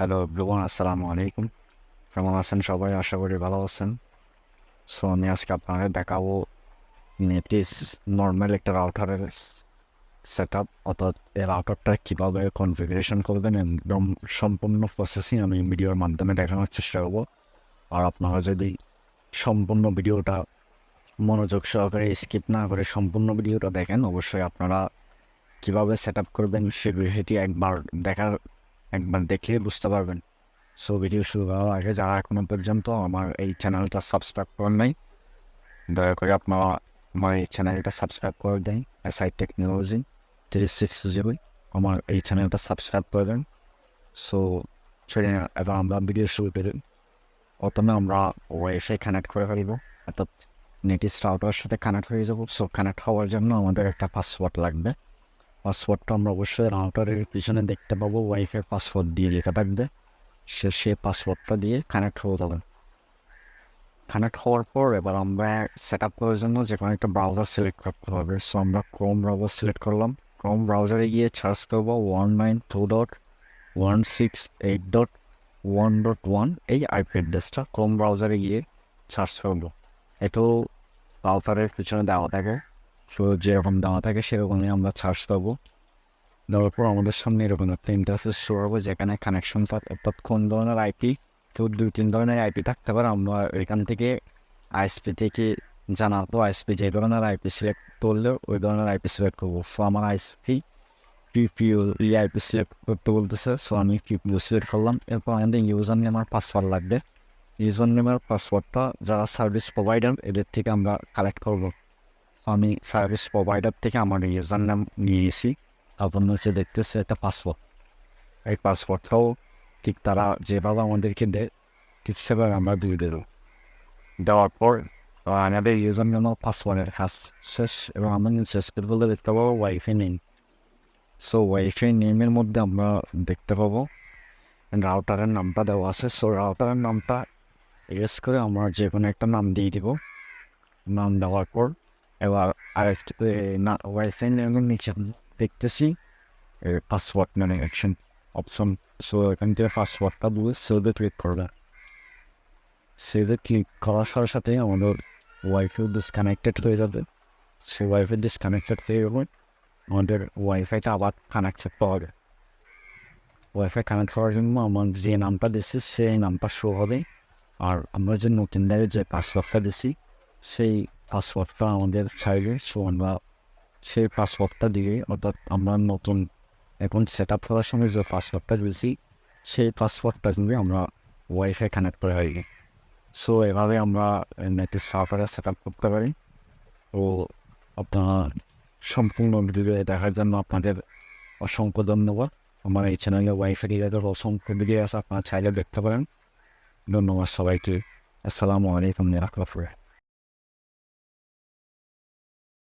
Hello everyone আসসালামু আলাইকুম কেমন আছেন সবাই আশা করি ভালো আছেন। সো আমি আজকে আপনাকে দেখাবো নেটিস নর্মাল একটা রাউটারের সেট আপ অর্থাৎ এই রাউটারটা কীভাবে কনফিগারেশন করবেন একদম সম্পূর্ণ প্রসেসিং আমি ভিডিওর মাধ্যমে দেখানোর চেষ্টা করব। আর আপনারা যদি সম্পূর্ণ ভিডিওটা মনোযোগ সহকারে স্কিপ না করে সম্পূর্ণ ভিডিওটা দেখেন, অবশ্যই আপনারা কীভাবে সেট আপ করবেন সে বিষয়টি একবার দেখার একবার দেখলে বুঝতে পারবেন। সো ভিডিও শুরু করার আগে যারা এখনও পর্যন্ত আমার এই চ্যানেলটা সাবস্ক্রাইব করেন নাই, দয়া করে আপনারা আমার এই চ্যানেলটা সাবস্ক্রাইব করে দেন। S I technology three six GB আমার এই চ্যানেলটা সাবস্ক্রাইব করে দেন। সো সেখানে এবার আমরা ভিডিও শুরু করি। প্রথমে আমরা ওয়াইফাই কানেক্ট করে ফেলব। অর্থাৎ নেটিস রাউটার সাথে কানেক্ট হয়ে যাব। সো কানেক্ট হওয়ার জন্য আমাদের একটা পাসওয়ার্ড লাগবে। পাসওয়ার্ডটা আমরা অবশ্যই রাউটারের পিছনে দেখতে পাবো ওয়াইফাই পাসওয়ার্ড দিয়ে লেখা থাকবে। সে সে পাসওয়ার্ডটা দিয়ে কানেক্ট হয়ে যাবে। কানেক্ট হওয়ার পর এবার আমরা সেট আপ করার জন্য যে কোনো একটা ব্রাউজার সিলেক্ট করতে হবে। সো আমরা ক্রোম ব্রাউজার সিলেক্ট করলাম। ক্রোম ব্রাউজারে গিয়ে সার্চ করব one nine two dot one six eight dot one dot one এই আইপি অ্যাড্রেসটা ক্রোম ব্রাউজারে গিয়ে সার্চ করব। এটাও রাউটারের পিছনে দেওয়া থাকে। সো যেরকম দেওয়া থাকে সেরকমই আমরা সার্চ করব দেওয়ার পর আমাদের সামনে এরকম একটা ইন্টারফেস শো হবে যেখানে কানেকশন অর্থাৎ কোন ধরনের আইপি তো দুই, তিন ধরনের আইপি থাকতে পারে। আমরা এখান থেকে আইএসপি থেকে জানাব আইএসপি যে ধরনের আইপি সিলেক্ট করলে ওই ধরনের আইপি সিলেক্ট করব। সো আমার আইএসপি পিপিও এই আইপি সিলেক্ট করতে বলতেছে সো আমি পিপিও সিলেক্ট করলাম। এরপর আমাদের ইউজার নেম আর পাসওয়ার্ড লাগবে। ইউজার নেমের পাসওয়ার্ডটা যারা সার্ভিস প্রোভাইডার এদের থেকে আমরা কালেক্ট করব। আমি সার্ভিস প্রোভাইডার থেকে আমার ইউজার নাম নিয়েছি। তারপর হচ্ছে দেখতেছে একটা পাসওয়ার্ড এই পাসওয়ার্ডটাও ঠিক তারা যেভাবে আমাদেরকে দেয় ঠিক সেভাবে আমরা দিয়ে দেবো। দেওয়ার পর আমাদের ইউজার নেম পাসওয়ার্ডের কাজ শেষ এবং আমরা শেষ করে বলে দেখতে পাবো ওয়াইফাই নেম সো ওয়াইফাই নেমের মধ্যে আমরা দেখতে পাবো। রাউটারের নামটা দেওয়া আছে। সো রাউটারের নামটা ইউজ করে আমরা যে কোনো একটা নাম দিয়ে দিব। নাম দেওয়ার পর এবার আরেকটি না ওয়াইফাই নেমের নিচে দেখতেছি পাসওয়ার্ড মানে অ্যাকশন অপশন সো এখান থেকে পাসওয়ার্ডটা দিয়ে সেভে ক্লিক করবে সেভে ক্লিক করার সাথে সাথে আমাদের ওয়াইফাই ডিসকানেক্টেড হয়ে যাবে। সেই ওয়াইফাই ডিসকানেক্টেড হয়ে গেলে আমাদের ওয়াইফাইটা আবার কানেক্টেড পাওয়া যায় ওয়াইফাই কানেক্ট করার জন্য আমার যে নামটা দিচ্ছি সেই নামটা শো হবে। আর আমরা যে নতুন যে পাসওয়ার্ডটা দিছি সেই পাসওয়ার্ডটা আমাদের চাইলে, সো আমরা সেই পাসওয়ার্ডটা দিয়ে, অর্থাৎ আমরা নতুন এখন সেট আপ করার সময় যে পাসওয়ার্ডটা দিয়েছি, সেই পাসওয়ার্ডটা দিয়ে আমরা ওয়াইফাই কানেক্ট করে হয়ে সো এভাবে আমরা নেটের সার্ভারে সেট আপ করতে পারি। ও আপনারা সম্পূর্ণ ভিডিও দেখার জন্য আপনাদের অসংখ্য ধন্যবাদ। আমার এই চ্যানেলে ওয়াইফাই রিলেটেড অসংখ্য ভিডিও আছে, আপনারা চাইলে দেখতে পারেন। ধন্যবাদ সবাইকে। আসসালামু আলাইকুম রাখলাফুর